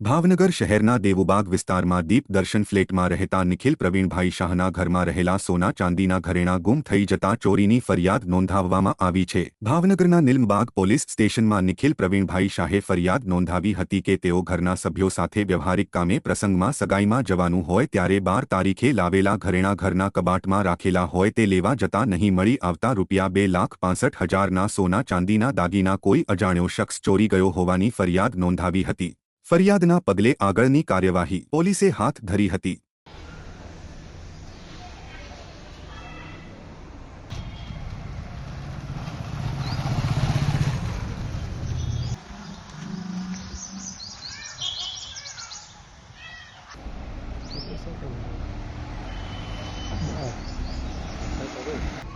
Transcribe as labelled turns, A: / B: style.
A: ભાવનગર શહેરના દેવુબાગ વિસ્તારમાં દીપ દર્શન ફ્લેટમાં રહેતા નિખિલ પ્રવીણભાઈ શાહના ઘરમાં રહેલા સોના ચાંદીના ઘરેણાં ગુમ થઈ જતા ચોરીની ફરિયાદ નોંધાવવામાં આવી છે. ભાવનગરના નિલમબાગ પોલીસ સ્ટેશનમાં નિખિલ પ્રવીણભાઈ શાહે ફરિયાદ નોંધાવી હતી કે તેઓ ઘરના સભ્યો સાથે વ્યવહારિક કામે પ્રસંગમાં સગાઈમાં જવાનું હોય ત્યારે બાર તારીખે લાવેલા ઘરેણા ઘરના કબાટમાં રાખેલા હોય તે લેવા જતા નહીં મળી આવતા રૂપિયા બે લાખ પાંસઠ હજારના સોના ચાંદીના દાગીના કોઈ અજાણ્યો શખ્સ ચોરી ગયો હોવાની ફરિયાદ નોંધાવી હતી. ફરિયાદના પગલે આગળની કાર્યવાહી પોલીસે હાથ ધરી હતી Thank you.